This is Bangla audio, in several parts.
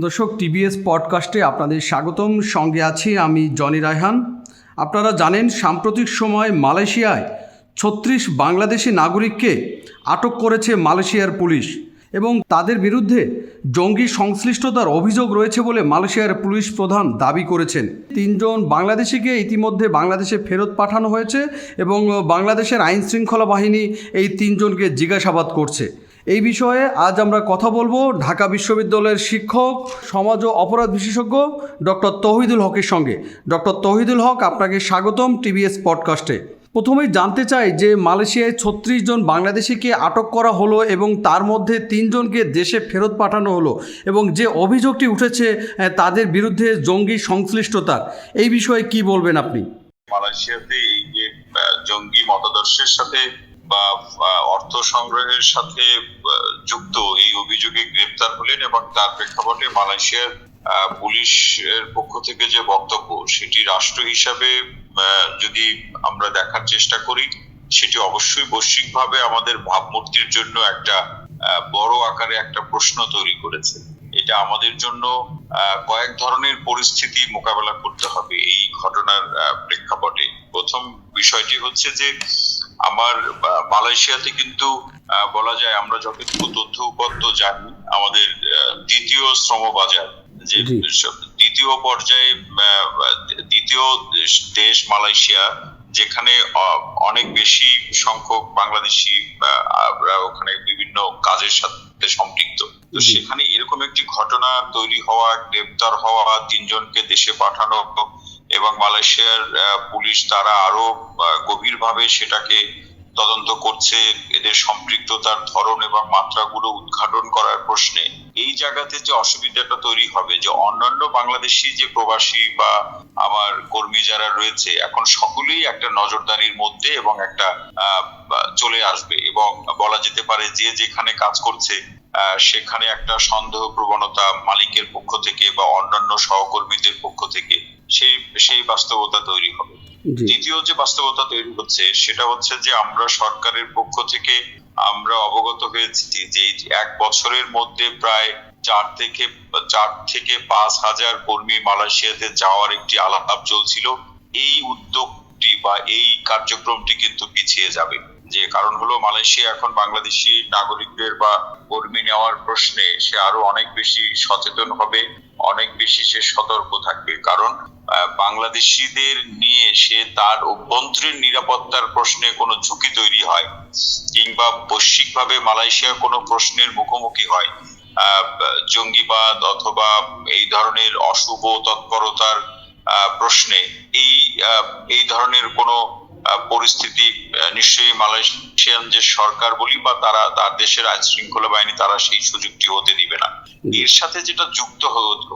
দর্শক, টিভিএস পডকাস্টে আপনাদের স্বাগতম। সঙ্গে আছি আমি জনি রায়হান। আপনারা জানেন, সাম্প্রতিক সময় মালয়েশিয়ায় ছত্রিশ বাংলাদেশি নাগরিককে আটক করেছে মালয়েশিয়ার পুলিশ এবং তাদের বিরুদ্ধে জঙ্গি সংশ্লিষ্টতার অভিযোগ রয়েছে বলে মালয়েশিয়ার পুলিশ প্রধান দাবি করেছেন। তিনজন বাংলাদেশিকে ইতিমধ্যে বাংলাদেশে ফেরত পাঠানো হয়েছে এবং বাংলাদেশের আইন শৃঙ্খলা বাহিনী এই তিনজনকে জিজ্ঞাসাবাদ করছে। এই বিষয়ে আজ আমরা কথা বলব ঢাকা বিশ্ববিদ্যালয়ের শিক্ষক, সমাজ ও অপরাধ বিশেষজ্ঞ ডক্টর তহিদুল হকের সঙ্গে। ডক্টর তহিদুল হক, আপনাকে স্বাগতম টিভিএস পডকাস্টে। প্রথমেই জানতে চাই যে মালয়েশিয়ায় ছত্রিশ জন বাংলাদেশিকে আটক করা হলো এবং তার মধ্যে তিনজনকে দেশে ফেরত পাঠানো হলো এবং যে অভিযোগটি উঠেছে তাদের বিরুদ্ধে জঙ্গি সংশ্লিষ্টতার। এই বিষয়ে কি বলবেন আপনি? মালয়েশিয়াতে এই যে জঙ্গি মতাদর্শের সাথে বা অর্থ সংগ্রহের সাথে যুক্ত এই অভিযোগে গ্রেপ্তার হলেন এবং তার প্রেক্ষাপটে মালয়েশিয়ার পুলিশের পক্ষ থেকে যে বক্তব্য, সেটি রাষ্ট্র হিসাবে যদি আমরা দেখার চেষ্টা করি, সেটি অবশ্যই বৈশ্বিকভাবে আমাদের ভাবমূর্তির জন্য একটা বড় আকারে একটা প্রশ্ন তৈরি করেছে। এটা আমাদের জন্য কয়েক ধরনের পরিস্থিতি মোকাবেলা করতে হবে এই ঘটনার প্রেক্ষাপটে। প্রথম বিষয়টি হচ্ছে যে আমার মালয়েশিয়াতে কিন্তু বলা যায় আমরা যতটুকু তথ্য উপাত্ত জানি আমাদের দ্বিতীয় শ্রম বাজার যে দ্বিতীয় পর্যায়ে দ্বিতীয় দেশ- মালয়েশিয়া যেখানে অনেক বেশি সংখ্যক বাংলাদেশি ওখানে বিভিন্ন কাজের সাথে সম্পৃক্ত। তো সেখানে একটি ঘটনা তৈরি হওয়া, গ্রেপ্তার হওয়া, তিনজনকে দেশে পাঠানো এবং মালয়েশিয়ার পুলিশ তারা আরও গভীরভাবে সেটাকে তদন্ত করছে। এদের সম্পৃক্ততার ধরন এবং মাত্রাগুলো উদ্ঘাটন করার প্রশ্নে। এই জায়গাতে যে অসুবিধাটা তৈরি হবে, যে অন্যান্য বাংলাদেশি যে প্রবাসী বা আমার কর্মী যারা রয়েছে, এখন সকলেই একটা নজরদারির মধ্যে এবং একটা চলে আসবে এবং বলা যেতে পারে যে যেখানে কাজ করছে সেখানে একটা সন্দেহ প্রবণতা মালিকের পক্ষ থেকে বা অন্যান্য সহকর্মীদের পক্ষ থেকে সেই সেই বাস্তবতা তৈরি হবে। দ্বিতীয় যে বাস্তবতা তৈরি হচ্ছে সেটা হচ্ছে যে আমরা সরকারের পক্ষ থেকে আমরা অবগত হয়েছি যে এক বছরের মধ্যে প্রায় চার থেকে চার থেকে পাঁচ হাজার কর্মী মালয়েশিয়াতে যাওয়ার একটি আলাপ চলছিল। এই উদ্যোগটি বা এই কার্যক্রমটি কিন্তু পিছিয়ে যাবে। যে কারণ হলো মালয়েশিয়া এখন বাংলাদেশি নাগরিকদের বা কর্মী নেওয়ার প্রশ্নে সে আরও অনেক বেশি সচেতন হবে, অনেক বেশি সে সতর্ক থাকবে। কারণ বাংলাদেশিদের নিয়ে সে তার অভ্যন্তরীণ নিরাপত্তার প্রশ্নে কোনো ঝুঁকি তৈরি হয় কিংবা বৈশ্বিকভাবে মালয়েশিয়া কোনো প্রশ্নের মুখোমুখি হয়। জঙ্গিবাদ অথবা এই ধরনের অশুভ তৎপরতার প্রশ্নে এই এই ধরনের কোনো পরিস্থিতি নিশ্চয়ই মালয়েশিয়ান যে সরকার বলি বা তারা তার দেশের আইন শৃঙ্খলা বাহিনী তারা সেই সুযোগটি হতে দিবে না। এর সাথে যেটা যুক্ত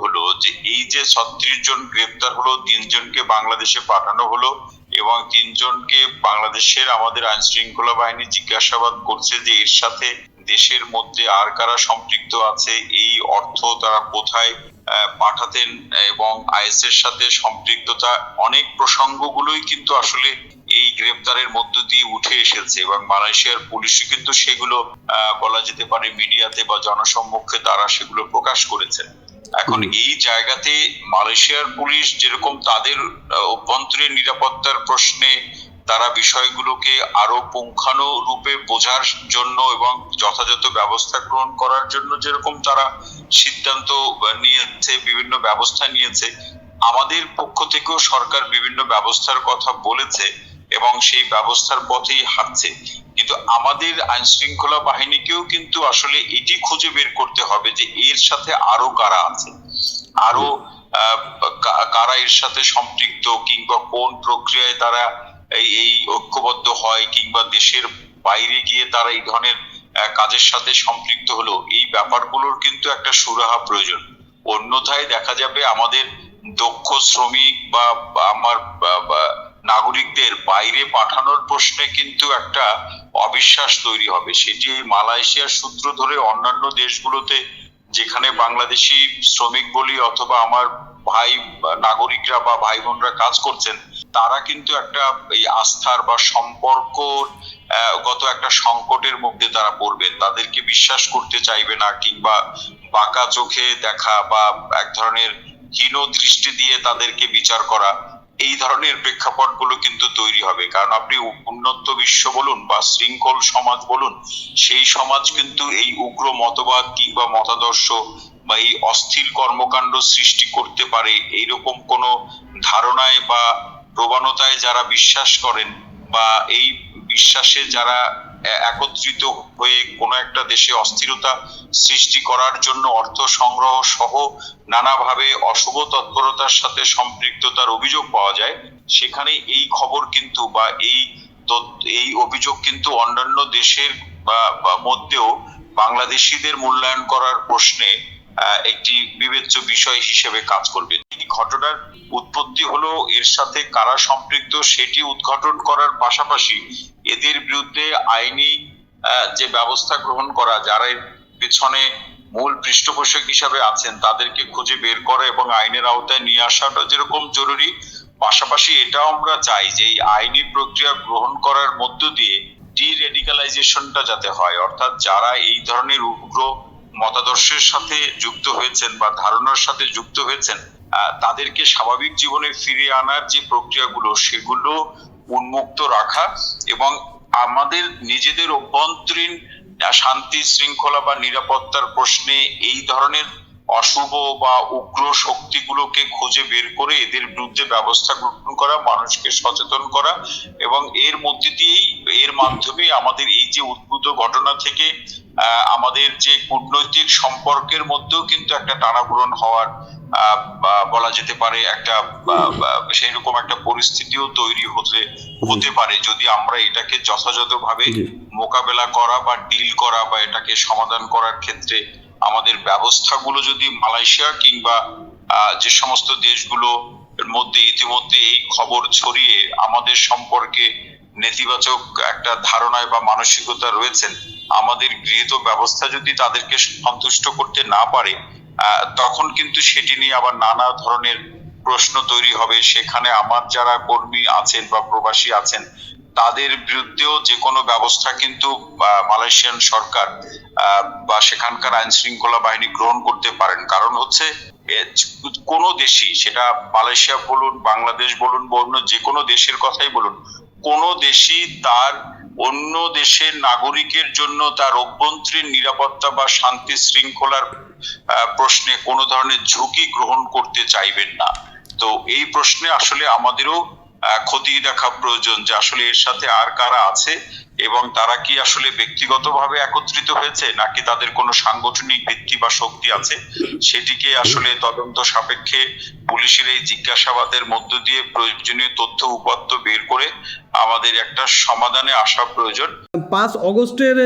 হলো যে এই যে ছত্রিশ জন গ্রেপ্তার হলো তিনজনকে বাংলাদেশে পাঠানো হলো এবং তিনজনকে বাংলাদেশের আমাদের আইন শৃঙ্খলা বাহিনী জিজ্ঞাসাবাদ করছে যে এর সাথে দেশের মধ্যে আর কারা সম্পৃক্ত আছে এই অর্থ তারা কোথায় পাঠাতেন এবং আইএস এর সাথে সম্পৃক্ততা অনেক প্রসঙ্গগুলোই কিন্তু আসলে গ্রেপ্তারের মধ্য দিয়ে উঠে এসেছে এবং মালয়েশিয়ার পুলিশও কিন্তু সেগুলো বলা যেতে পারে মিডিয়াতে বা জনসম্মুখে তারা সেগুলো প্রকাশ করেছেন এখন এই জায়গাতে মালয়েশিয়ার পুলিশ যেরকম তাদের অভ্যন্তরীণ নিরাপত্তার প্রশ্নে তারা বিষয়গুলোকে আরও পুঙ্খানু রূপে বোঝার জন্য এবং যথাযথ ব্যবস্থা গ্রহণ করার জন্য যেরকম তারা সিদ্ধান্ত নিয়েছে বিভিন্ন ব্যবস্থা নিয়েছে আমাদের পক্ষ থেকেও সরকার বিভিন্ন ব্যবস্থার কথা বলেছে। এবং সেই ব্যবস্থার পথেই হাঁটছে। কিন্তু আমাদের আইন শৃঙ্খলা বাহিনীকেও কিন্তু আসলে এটি খুঁজে বের করতে হবে যে এর সাথে আরও কারা আছে। আরও কারা এর সাথে সম্পৃক্ত কিংবা কোন প্রক্রিয়ায় তারা এই ঐক্যবদ্ধ হয় কিংবা দেশের বাইরে গিয়ে তারা এই ধরনের কাজের সাথে সম্পৃক্ত হলো, এই ব্যাপারগুলোর কিন্তু একটা সুরাহা প্রয়োজন। অন্যথায় দেখা যাবে আমাদের দক্ষ শ্রমিক বা আমার নাগরিকদের বাইরে পাঠানোর প্রশ্নে কিন্তু একটা অবিশ্বাস তৈরি হবে। সেটি মালয়েশিয়ার সূত্র ধরে অন্যান্য দেশগুলোতে, যেখানে বাংলাদেশি শ্রমিক বলি অথবা আমার ভাই নাগরিকরা বা ভাই বোনরা কাজ করছেন, তারা কিন্তু একটা এই আস্থার বা সম্পর্ক গত একটা সংকটের মধ্যে তারা পড়বেন। তাদেরকে বিশ্বাস করতে চাইবে না কিংবা বাঁকা চোখে দেখা বা এক ধরনের হীন দৃষ্টি দিয়ে তাদেরকে বিচার করা এই ধরনের প্রেক্ষাপটগুলো কিন্তু তৈরি হবে। কারণ আপনি উন্নত বিশ্ব বলুন বা শৃঙ্খল সমাজ বলুন, সেই সমাজ কিন্তু এই উগ্র মতবাদ কিংবা মতাদর্শ বা এই অস্থির কর্মকাণ্ড সৃষ্টি করতে পারে এইরকম কোনো ধারণায় বা প্রবণতায় যারা বিশ্বাস করেন বা এই বিশ্বাসে যারা একত্রিত হয়ে কোনো একটা দেশে অস্থিরতা সৃষ্টি করার জন্য অর্থ সংগ্রহ সহ নানাভাবে অশুভ তৎপরতার সাথে সম্পৃক্ততার অভিযোগ পাওয়া যায়। সেখানে এই খবর কিন্তু বা এই এই অভিযোগ কিন্তু অন্যান্য দেশের বা মধ্যেও বাংলাদেশিদের মূল্যায়ন করার প্রশ্নে একটি বিবেচ্য বিষয় হিসেবে কাজ করবে। এই ঘটনার উৎপত্তি হলো এর সাথে কারা সম্পৃক্ত সেটি উদ্ঘাটন করার পাশাপাশি এদের বিরুদ্ধে আইনি যে ব্যবস্থা গ্রহণ করা, যারা পেছনে মূল পৃষ্ঠপোষক হিসাবে আছেন, তাদেরকে খুঁজে বের করা এবং আইনের আওতায় নিয়ে আসাটা যেরকম জরুরি, পাশাপাশি এটাও আমরা চাই যে এই আইনি প্রক্রিয়া গ্রহণ করার মধ্য দিয়ে ডি রেডিকালাইজেশনটা যাতে হয়, অর্থাৎ যারা এই ধরনের উগ্র মতাদর্শের সাথে যুক্ত হয়েছেন বা ধারণার সাথে যুক্ত হয়েছেন তাদেরকে স্বাভাবিক জীবনে ফিরিয়ে আনার যে প্রক্রিয়াগুলো, সেগুলো উন্মুক্ত রাখা এবং আমাদের নিজেদের অভ্যন্তরীণ শান্তি শৃঙ্খলা বা নিরাপত্তার প্রশ্নে এই ধরনের অশুভ বা উগ্র শক্তিগুলোকে খুঁজে বের করে এদের বিরুদ্ধে ব্যবস্থা গ্রহণ করা, মানুষকে সচেতন করা এবং এর মধ্যে দিয়েই, এর মাধ্যমে আমাদের এই যে উদ্ভূত ঘটনা থেকে আমাদের যে কূটনৈতিক সম্পর্কের মধ্যেও কিন্তু একটা টানাপোড়ন হওয়ার বলা যেতে পারে একটা সেই রকম একটা পরিস্থিতিও তৈরি হতে হতে পারে যদি আমরা এটাকে যথাযথভাবে। মোকাবেলা করা বা ডিল করা বা এটাকে সমাধান করার ক্ষেত্রে আমাদের ব্যবস্থাগুলো যদি মালয়েশিয়া কিংবা আহ, যে সমস্ত দেশগুলো মধ্যে ইতিমধ্যে এই খবর ছড়িয়ে আমাদের সম্পর্কে নেতিবাচক একটা ধারণায় বা মানসিকতা রয়েছেন, আমাদের গৃহীত ব্যবস্থা যদি তাদেরকে সন্তুষ্ট করতে না পারে তখন কিন্তু সেটি নিয়ে আবার নানা ধরনের প্রশ্ন তৈরি হবে। সেখানে আমার যারা কর্মী আছেন বা প্রবাসী আছেন, তাদের বিরুদ্ধেও যে কোনো ব্যবস্থা কিন্তু মালয়েশিয়ান সরকার বা সেখানকার আইন শৃঙ্খলা বাহিনী গ্রহণ করতে পারেন। কারণ হচ্ছে কোনো দেশই, সেটা মালয়েশিয়া বলুন, বাংলাদেশ বলুন বা অন্য যে কোনো দেশের কথাই বলুন কোনো দেশই তার অন্য দেশের নাগরিকের জন্য তার অভ্যন্তরীণ নিরাপত্তা বা শান্তি শৃঙ্খলার প্রশ্নে কোনো ধরনের ঝুঁকি গ্রহণ করতে চাইবেন না। তো এই প্রশ্নে আসলে আমাদেরও ক্ষতি দেখা প্রয়োজন যে আসলে এর সাথে আর কারা আছে। এবং তারা কি আসলে ব্যক্তিগতভাবে একত্রিত হয়েছে, নাকি তাদের কোনো সাংগঠনিক ভিত্তি বা শক্তি আছে? সেটিকে আসলে তদন্ত সাপেক্ষে পুলিশের এই জিজ্ঞাসাবাদের মধ্য দিয়ে প্রয়োজনীয় তথ্য উপাত্ত বের করে আমাদের একটা সমাধানে আসা প্রয়োজন। পাঁচ অগস্টের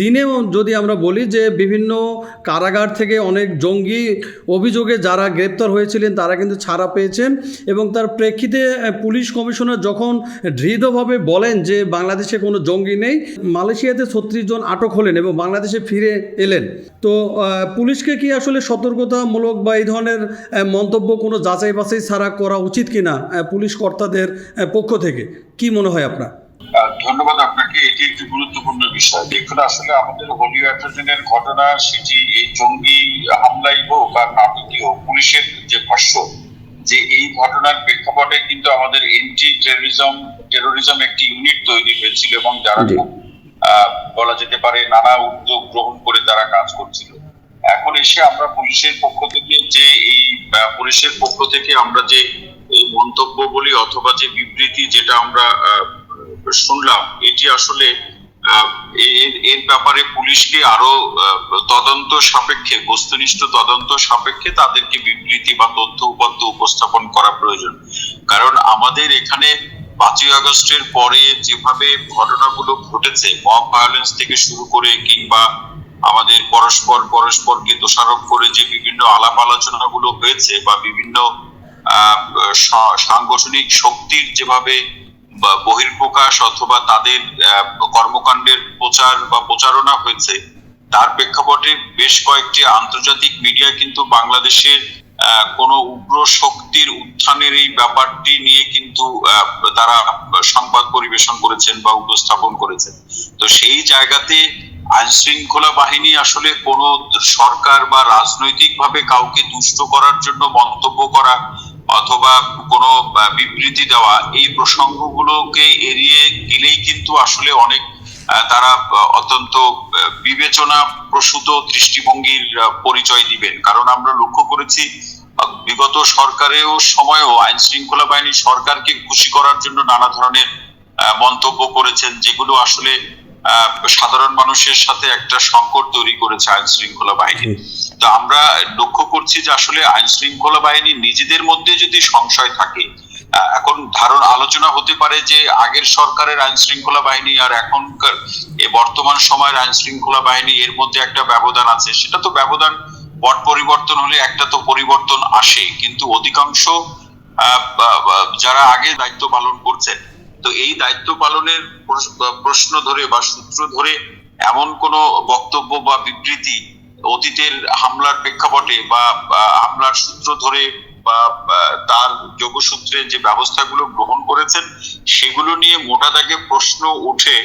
দিনেও যদি আমরা বলি যে বিভিন্ন কারাগার থেকে অনেক জঙ্গি অভিযোগে যারা গ্রেপ্তার হয়েছিলেন, তারা কিন্তু ছাড়া পেয়েছেন এবং তার প্রেক্ষিতে পুলিশ কমিশনার যখন দৃঢ়ভাবে বলেন যে বাংলাদেশে কোনো জঙ্গি নেই মালয়েশিয়াতে ছত্রিশ জন আটক হলেন এবং বাংলাদেশে ফিরে এলেন। তো পুলিশকে কি আসলে সতর্কতামূলক বা এই ধরনের মন্তব্য কোনো যাচাই বাছাই ছাড়া করা উচিত কিনা পুলিশ কর্তাদের পক্ষ থেকে? কি মনে হয় আপনার? ধন্যবাদ আপনাকে। এটি একটি গুরুত্বপূর্ণ বিষয়। দেখুন, আসলে আমাদের হোলি অ্যাট্রোজেনের ঘটনা সেটি এই জঙ্গি হামলাই হোক আর নাটকীয় হোক, পুলিশের যে ভাষ্য, যে এই ঘটনার প্রেক্ষাপটে কিন্তু আমাদের এন্টি টেরোরিজম টেরোরিজম একটি ইউনিট তৈরি হয়েছিল এবং যারা বলা যেতে পারে নানা উদ্যোগ গ্রহণ করে তারা কাজ করছিল। এখন এসে আমরা পুলিশের পক্ষ থেকে যে এই পুলিশের পক্ষ থেকে আমরা যে এই মন্তব্য বলি অথবা যে বিবৃতি যেটা আমরা শুনলাম এটি আসলে এর ব্যাপারে পুলিশকে আরও তদন্ত সাপেক্ষে বস্তুনিষ্ঠ তদন্ত সাপেক্ষে তাদেরকে বিবৃতি বা তথ্য উপাত্ত উপস্থাপন করা প্রয়োজন। কারণ আমাদের এখানে পাঁচই আগস্টের পরে যেভাবে ঘটনাগুলো ঘটেছে মব ভায়োলেন্স থেকে শুরু করে কিংবা আমাদের পরস্পর পরস্পরকে দোষারোপ করে যে বিভিন্ন আলাপ আলোচনাগুলো হয়েছে বা বিভিন্ন সাংগঠনিক শক্তির যেভাবে বহির্প্রকাশ অথবা তাদের কর্মকাণ্ডের প্রচার বা প্রচারণা হয়েছে, তার প্রেক্ষাপটে বেশ কয়েকটি আন্তর্জাতিক মিডিয়া কিন্তু বাংলাদেশের কোনো উগ্র শক্তির উত্থানের এই ব্যাপারটি নিয়ে কিন্তু তারা সংবাদ পরিবেশন করেছেন বা উপস্থাপন করেছেন। তো সেই জায়গাতে আইন শৃঙ্খলা বাহিনী আসলে কোন সরকার বা রাজনৈতিক ভাবে কাউকে দুষ্ট করার জন্য মন্তব্য করা অথবা কোনো বিবৃতি দেওয়া, এই প্রসঙ্গগুলোকে এড়িয়ে গেলেই কিন্তু আসলে অনেক তারা অত্যন্ত বিবেচনা প্রসূত দৃষ্টিভঙ্গির পরিচয় দিবেন। কারণ আমরা লক্ষ্য করেছি বিগত সরকারেও সময়ও আইন শৃঙ্খলা বাহিনী সরকারকে খুশি করার জন্য নানা ধরনের মন্তব্য করেছেন যেগুলো আসলে আহ, সাধারণ মানুষের সাথে একটা সংকট তৈরি করেছে আইন শৃঙ্খলা বাহিনী। তো আমরা লক্ষ্য করছি যে আসলে আইন শৃঙ্খলা বাহিনী নিজেদের মধ্যে যদি সংশয় থাকে এখন ধারণ আলোচনা হতে পারে যে আগের সরকারের আইন শৃঙ্খলা বাহিনী আর এখনকার এ বর্তমান সময়ের আইন শৃঙ্খলা বাহিনী এর মধ্যে একটা ব্যবধান আছে। সেটা তো ব্যবধান পট পরিবর্তন হলে একটা তো পরিবর্তন আসে, কিন্তু অধিকাংশ যারা আগে দায়িত্ব পালন করছেন, তো এই দায়িত্ব পালনের প্রশ- প্রশ্ন ধরে বা সূত্র ধরে এমন কোনো বক্তব্য বা বিবৃতি অতীতের হামলার প্রেক্ষাপটে বা হামলার সূত্র ধরে বা তার যোগসূত্রে যে ব্যবস্থাগুলো গ্রহণ করেছেন, সেগুলো নিয়ে মোটা দাগে প্রশ্ন উঠে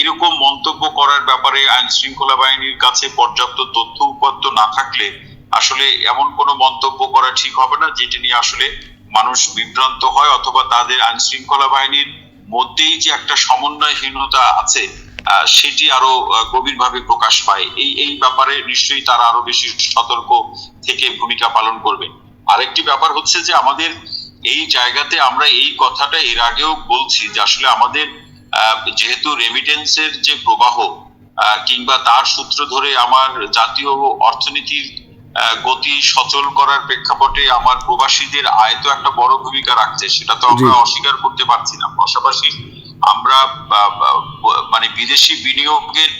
এরকম মন্তব্য করার ব্যাপারে আইন শৃঙ্খলা বাহিনীর কাছে পর্যাপ্ত তথ্য উপাত্ত না থাকলে আসলে এমন কোনো মন্তব্য করা ঠিক হবে না, যেটি নিয়ে আসলে মানুষ বিভ্রান্ত হয় অথবা তাদের আইন শৃঙ্খলা বাহিনীর মধ্যেই যে একটা সমন্বয়হীনতা আছে সেটি আরও গভীরভাবে প্রকাশ পায়। এই এই ব্যাপারে নিশ্চয়ই তারা আরও বেশি সতর্ক থেকে ভূমিকা পালন করবে। আরেকটি ব্যাপার হচ্ছে যে আমাদের এই জায়গাতে আমরা এই কথাটা এর আগেও বলছি যে আসলে আমাদের যেহেতু রেমিটেন্সের যে প্রবাহ কিংবা তার সূত্র ধরে আমার জাতীয় অর্থনীতির গতি সচল করার প্রেক্ষাপটে আমার প্রবাসীদের আয় তো একটা বড় ভূমিকা রাখছে সেটা তো আমরা অস্বীকার করতে পারছি না। পাশাপাশি আমরা মানে বিদেশি বিনিয়োগের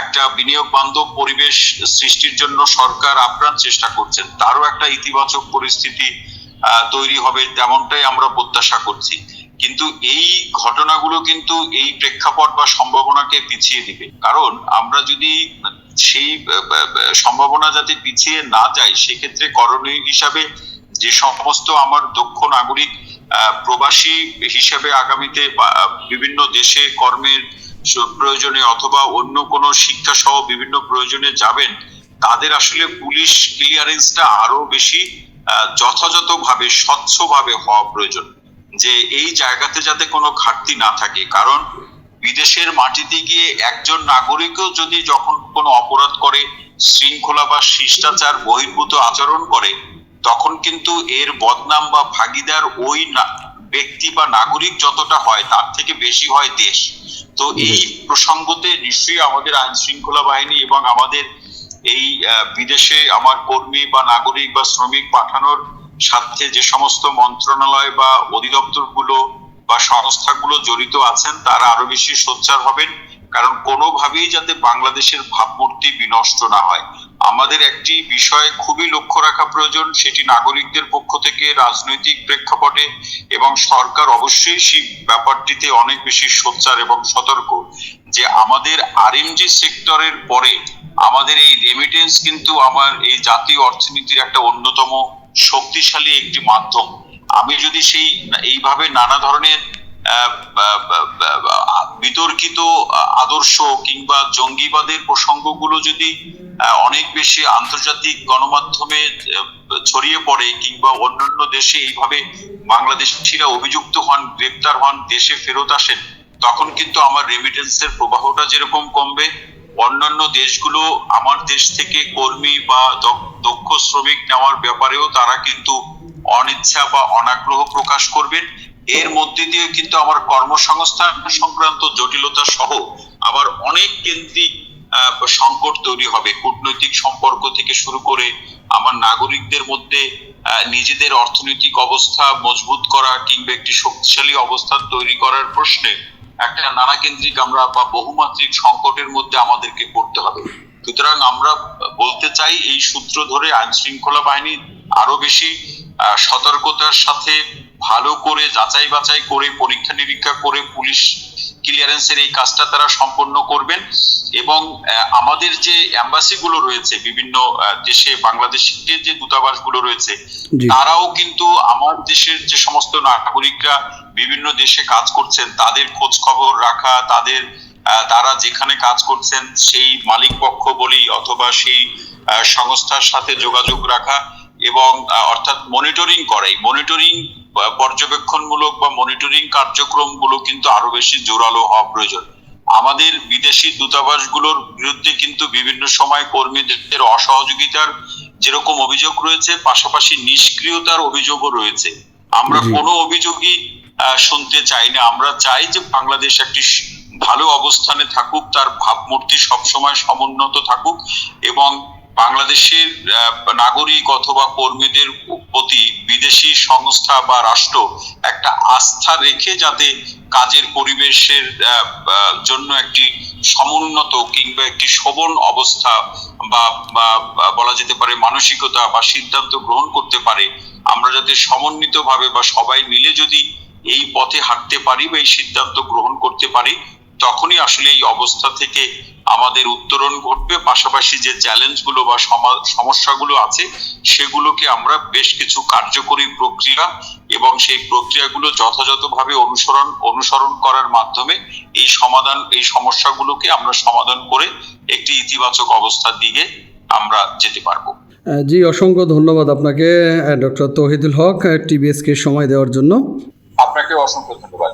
একটা বিনিয়োগ বান্ধব পরিবেশ সৃষ্টির জন্য সরকার আপ্রাণ চেষ্টা করছেন, তারও একটা ইতিবাচক পরিস্থিতি তৈরি হবে তেমনটাই আমরা প্রত্যাশা করছি। কিন্তু এই ঘটনাগুলো কিন্তু এই প্রেক্ষাপট বা সম্ভাবনাকে পিছিয়ে দিবে। কারণ আমরা যদি সেই সম্ভাবনা যাতে পিছিয়ে না যায়, সেক্ষেত্রে করণীয় হিসাবে যে সমস্ত আমার দক্ষ নাগরিক প্রবাসী হিসেবে আগামীতে বিভিন্ন দেশে কর্মের প্রয়োজনে অথবা অন্য কোনো শিক্ষা সহ বিভিন্ন প্রয়োজনে যাবেন, তাদের আসলে পুলিশ ক্লিয়ারেন্সটা আরও বেশি যথাযথভাবে, স্বচ্ছভাবে হওয়া প্রয়োজন। যে এই জায়গাতে যাতে কোনো ঘাটতি না থাকে। কারণ বিদেশের মাটিতে গিয়ে একজন নাগরিকও যদি যখন কোনো অপরাধ করে, শৃঙ্খলা বা শিষ্টাচার বহির্ভূত আচরণ করে, তখন কিন্তু এর বদনাম বা ভাগিদার ওই ব্যক্তি বা নাগরিক যতটা হয়, তার থেকে বেশি হয় দেশ। তো এই প্রসঙ্গতে নিশ্চয়ই আমাদের আইন শৃঙ্খলা বাহিনী এবং আমাদের এই বিদেশে আমার কর্মী বা নাগরিক বা শ্রমিক পাঠানোর সাথে যে সমস্ত মন্ত্রণালয় বা অধিদপ্তরগুলো বা সংস্থাগুলো জড়িত আছেন তারা আরও বেশি সোচ্চার হবেন। কারণ কোনোভাবেই যাতে বাংলাদেশের ভাবমূর্তি বিনষ্ট না হয়। আমাদের একটি বিষয় খুবই লক্ষ্য রাখা প্রয়োজন, সেটি নাগরিকদের পক্ষ থেকে রাজনৈতিক প্রেক্ষাপটে এবং সরকার অবশ্যই সেই ব্যাপারটিতে অনেক বেশি সোচ্চার এবং সতর্ক যে আমাদের আরএমজি সেক্টরের পরে আমাদের এই রেমিটেন্স কিন্তু আমার এই জাতীয় অর্থনীতির একটা অন্যতম শক্তিশালী একটি মাধ্যম। আমি যদি সেই এইভাবে নানা ধরনের বিতর্কিত আদর্শ কিংবা জঙ্গিবাদের প্রসঙ্গগুলো যদি অনেক বেশি আন্তর্জাতিক গণমাধ্যমে ছড়িয়ে পড়ে কিংবা অন্যান্য দেশে এইভাবে বাংলাদেশিরা অভিযুক্ত হন, গ্রেপ্তার হন, দেশে ফেরত আসেন, তখন কিন্তু আমার রেমিটেন্সের প্রবাহটা যেরকম কমবে। অন্যান্য দেশগুলো আমার দেশ থেকে কর্মী বা দক্ষ শ্রমিক নেওয়ার ব্যাপারেও তারা কিন্তু অনিচ্ছা বা অনাগ্রহ প্রকাশ করবেন। এর মধ্যে দিয়ে কিন্তু আমার কর্মসংস্থান সংক্রান্ত জটিলতা সহ আবার অনেক কেন্দ্রিক সংকট তৈরি হবে। কূটনৈতিক সম্পর্ক থেকে শুরু করে আমার নাগরিকদের মধ্যে নিজেদের অর্থনৈতিক অবস্থা মজবুত করা কিংবা একটি শক্তিশালী অবস্থান তৈরি করার প্রশ্নে একটা নানা কেন্দ্রিক আমরা বা বহুমাত্রিক সংকটের মধ্যে আমাদেরকে পড়তে হবে। সুতরাং আমরা বলতে চাই, এই সূত্র ধরে আইন শৃঙ্খলা বাহিনী আরও বেশি সতর্কতার সাথে ভালো করে যাচাই বাছাই করে পরীক্ষা নিরীক্ষা করে পুলিশ ক্লিয়ারেন্সের এই কাজটা তারা সম্পন্ন করবেন। এবং আমাদের যে এম্বাসি গুলো রয়েছে বিভিন্ন দেশে বাংলাদেশের যে দূতাবাসগুলো রয়েছে তারাও কিন্তু আমার দেশের যে সমস্ত নাগরিকরা বিভিন্ন দেশে কাজ করছেন তাদের খোঁজ খবর রাখা তাদের তারা যেখানে কাজ করছেন সেই মালিক পক্ষ বলি অথবা সেই সংস্থার সাথে যোগাযোগ রাখা এবং অর্থাৎ মনিটরিং করাই মনিটরিং পর্যবেক্ষণমূলক বা মনিটরিং কার্যক্রমগুলো কিন্তু আরও বেশি জোরালো হওয়া প্রয়োজন। আমাদের বিদেশি দূতাবাসগুলোর বিরুদ্ধে কিন্তু বিভিন্ন সময় কর্মীদের অসহযোগিতার যেরকম অভিযোগ রয়েছে পাশাপাশি নিষ্ক্রিয়তার অভিযোগও রয়েছে। আমরা কোনো অভিযোগই আহ, শুনতে চাই না। আমরা চাই যে বাংলাদেশ একটি ভালো অবস্থানে থাকুক তার ভাবমূর্তি সবসময় সমুন্নত থাকুক এবং বাংলাদেশের নাগরিক অথবা কর্মীদের প্রতি বিদেশি সংস্থা বা রাষ্ট্র একটা আস্থা রেখে যাতে কাজের পরিবেশের জন্য একটি সমুন্নত কিংবা একটি শোভন অবস্থা বা বলা যেতে পারে মানসিকতা বা সিদ্ধান্ত গ্রহণ করতে পারে, আমরা যাতে সমন্বিতভাবে বা সবাই মিলে যদি এই পথে হাঁটতে পারি বা এই সিদ্ধান্ত গ্রহণ করতে পারি তখনই আসলে এই অবস্থা থেকে আমাদের উত্তরণ ঘটবে। পাশাপাশি যে চ্যালেঞ্জগুলো বা সমা- সমস্যাগুলো আছে সেগুলোকে আমরা বেশ কিছু কার্যকরী প্রক্রিয়া এবং সেই প্রক্রিয়াগুলো যথাযথভাবে অনুসরণ অনুসরণ করার মাধ্যমে এই সমাধান এই সমস্যাগুলোকে আমরা সমাধান করে একটি ইতিবাচক অবস্থার দিকে আমরা যেতে পারব। জি অসংখ্য ধন্যবাদ আপনাকে ডক্টর তহিদুল হক টিবিএসকে সময় দেওয়ার জন্য। আপনাকে অসংখ্য ধন্যবাদ।